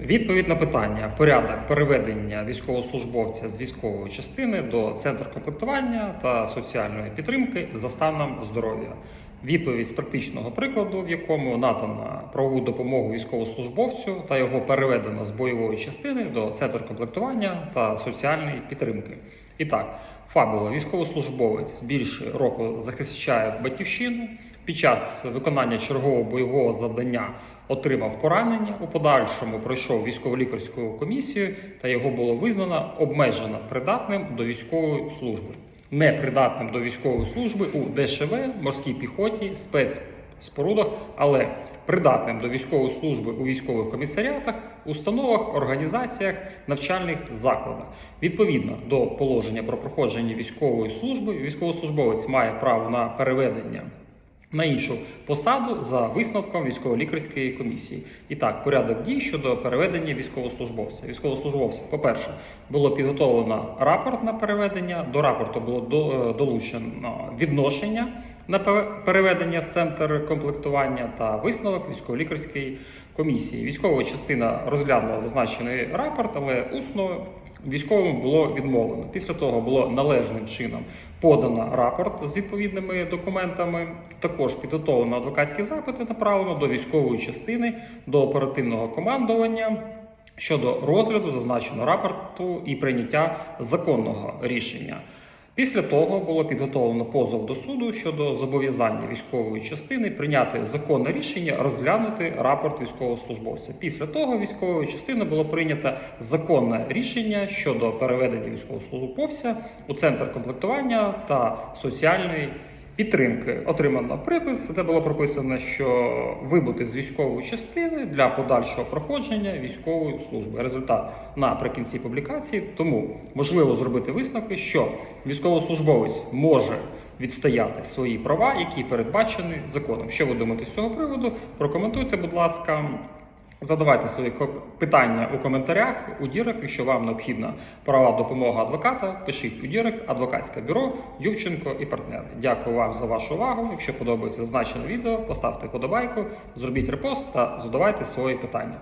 Відповідь на питання: порядок переведення військовослужбовця з військової частини до центру комплектування та соціальної підтримки за станом здоров'я. Відповідь з практичного прикладу, в якому надано правову допомогу військовослужбовцю та його переведено з бойової частини до центру комплектування та соціальної підтримки. І так, фабула військовослужбовець більше року захищає батьківщину. Під час виконання чергового бойового завдання отримав поранення. У подальшому пройшов військово-лікарську комісію та його було визнано обмежено придатним до військової служби, непридатним до військової служби у ДШВ, морській піхоті, спецспорудах, але придатним до військової служби у військових комісаріатах, установах, організаціях, навчальних закладах. Відповідно до положення про проходження військової служби, військовослужбовець має право на переведення на іншу посаду за висновком військово-лікарської комісії. І так, порядок дій щодо переведення військовослужбовця. Військовослужбовця, по-перше, було підготовлено рапорт на переведення. До рапорту було е, долучено відношення на переведення в центр комплектування та висновок військово-лікарської комісії. Військова частина розглянула зазначений рапорт, але усно військовому було відмовлено. Після того було належним чином подано рапорт з відповідними документами. Також підготовлено адвокатські запити, направлено до військової частини, до оперативного командування щодо розгляду зазначеного рапорту і прийняття законного рішення. Після того було підготовлено позов до суду щодо зобов'язання військової частини прийняти законне рішення розглянути рапорт військовослужбовця. Після того військовою частиною було прийнято законне рішення щодо переведення військовослужбовця у центр комплектування та соціальної підтримки. Отримано припис, де було прописано, що вибути з військової частини для подальшого проходження військової служби. Результат наприкінці публікації. Тому можливо зробити висновки, що військовослужбовець може відстояти свої права, які передбачені законом. Що ви думаєте з цього приводу? Прокоментуйте, будь ласка. Задавайте свої питання у коментарях у Дірект. Якщо вам необхідна права допомога адвоката, пишіть у Дірект адвокатське бюро Ювченко і партнери. Дякую вам за вашу увагу. Якщо подобається зазначене відео, поставте подобайку, зробіть репост та задавайте свої питання.